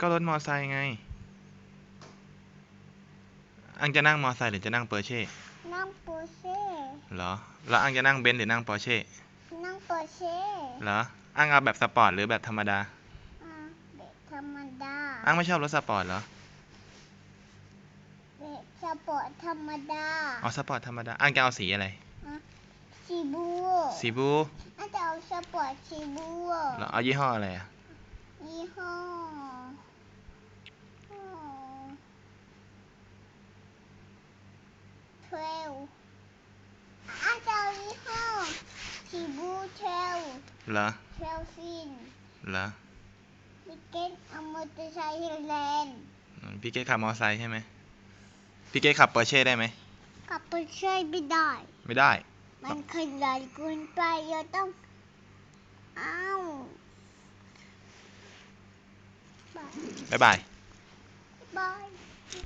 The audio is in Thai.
ก็รถมอไซค์ไง อังจะนั่งมอไซค์หรือจะนั่งเปอร์เช่ นั่งโปเช่เหรอ แล้วอังจะนั่งเบนซ์หรือนั่งปอร์เช่ นั่งโปเช่เหรอ อังเอาแบบสปอร์ตหรือแบบธรรมดา อ่าเด็กธรรมดาอังไม่ชอบรถสปอร์ตเหรอ เด็กสปอร์ตธรรมดาเอาสปอร์ตธรรมดา อังจะเอาสีอะไรชีบูสีบลูน่าจะเอาสปอร์ตชีบูเหรอ เอายี่ห้ออะไรอะยี่ห้อ เทรลอาจจะเอายี่ห้อชีบูเทรลเหรอเทรลฟินเหรอพี่เก็ตเอามอเตอร์ไซค์ให้แลนด์อืมพี่เกดขับมอไซค์ใช่ไหมพี่เกดขับเปอร์เช่ได้ไหมกลับไปช่วยไม่ได้ ไม่ได้ มันขยายเกินไปเราต้องอ้าวบายบ๊ายบายบาย